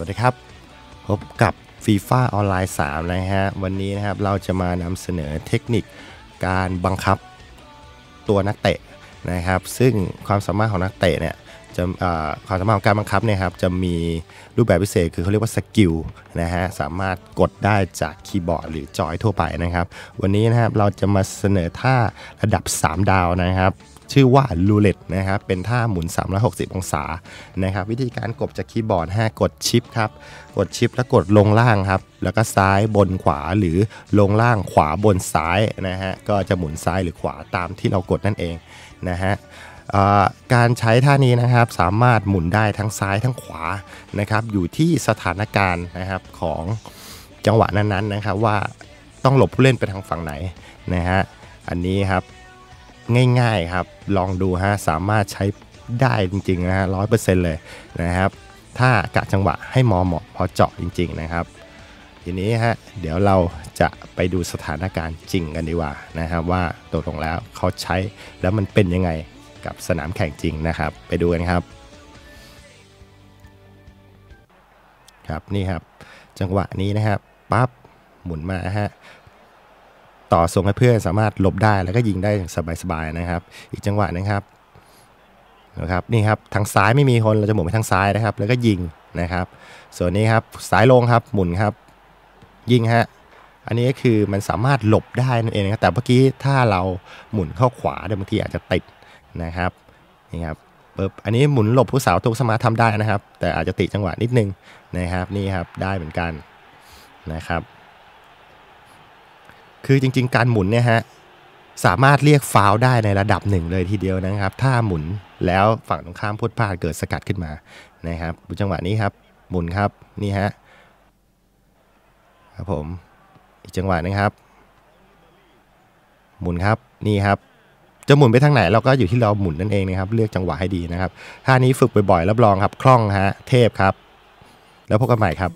วัสดีครับ พบกับฟีฟ่าออนไลน์3นะฮะ วันนี้นะครับเราจะมานำเสนอเทคนิคการบังคับตัวนักเตะนะครับ ซึ่งความสามารถของนักเตะเนี่ยจะความสามารถของการบังคับเนี่ยครับจะมีรูปแบบพิเศษคือเขาเรียกว่าสกิลนะฮะสามารถกดได้จากคีย์บอร์ดหรือจอยทั่วไปนะครับ วันนี้นะครับเราจะมาเสนอท่าระดับ 3 ดาวนะครับ ชื่อว่าลูเลตนะครับเป็นท่าหมุน 360 องศานะครับวิธีการกดจากคีย์บอร์ดฮะกดชิปครับกดชิปแล้วกดลงล่างครับแล้วก็ซ้ายบนขวาหรือลงล่างขวาบนซ้ายนะฮะก็จะหมุนซ้ายหรือขวาตามที่เรากดนั่นเองนะฮะการใช้ท่านี้นะครับสามารถหมุนได้ทั้งซ้ายทั้งขวานะครับอยู่ที่สถานการณ์นะครับของจังหวะนั้นๆนะครับว่าต้องหลบผู้เล่นไปทางฝั่งไหนนะฮะอันนี้ครับ ง่ายๆครับ ลองดูฮะสามารถใช้ได้จริงๆนะฮะร้อยเปอร์เซ็นต์เลยนะครับ ถ้ากะจังหวะให้มอเหมาะพอเจาะจริง ๆนะครับ ทีนี้ฮะเดี๋ยวเราจะไปดูสถานการณ์จริงกันดีกว่านะครับ ว่าตกลงแล้วเขาใช้แล้วมันเป็นยังไงกับสนามแข่งจริงนะครับ ไปดูกันครับ ครับนี่ครับ จังหวะนี้นะครับปั๊บหมุนมาฮะ ต่อส่งให้เพื่อนสามารถหลบได้แล้วก็ยิงได้อย่างสบายๆนะครับ อีกจังหวะนะครับนะครับนี่ครับทางซ้ายไม่มีคนเราจะหมุนไปทางซ้ายนะครับ แล้วก็ยิงนะครับ ส่วนนี้ครับซ้ายลงครับหมุนครับ ยิงฮะอันนี้ก็คือมันสามารถหลบได้นั่นเองนะครับแต่เมื่อกี้ถ้าเราหมุนเข้าขวาเดี๋ยวบางทีอาจจะติดนะครับนี่ครับปึ๊บอันนี้หมุนหลบผู้สาวตุกสมาทำได้นะครับ แต่อาจจะติดจังหวะนิดนึงนะครับนี่ครับได้เหมือนกันนะครับ คือจริง ๆ การหมุนเนี่ยฮะสามารถเรียกฟาวได้ในระดับหนึ่งเลยทีเดียวนะครับ ถ้าหมุนแล้วฝั่งตรงข้ามพุทพลาดเกิดสกัดขึ้นมานะครับดูจังหวะนี้ครับ หมุนครับนี่ฮะครับผมอีกจังหวะนึงครับ หมุนครับนี่ครับจะหมุนไปทางไหนเราก็อยู่ที่เราหมุนนั่นเองนะครับ เลือกจังหวะให้ดีนะครับท่านี้ฝึกบ่อยๆรับรองครับคล่องฮะเทพครับ แล้วพบกันใหม่ครับ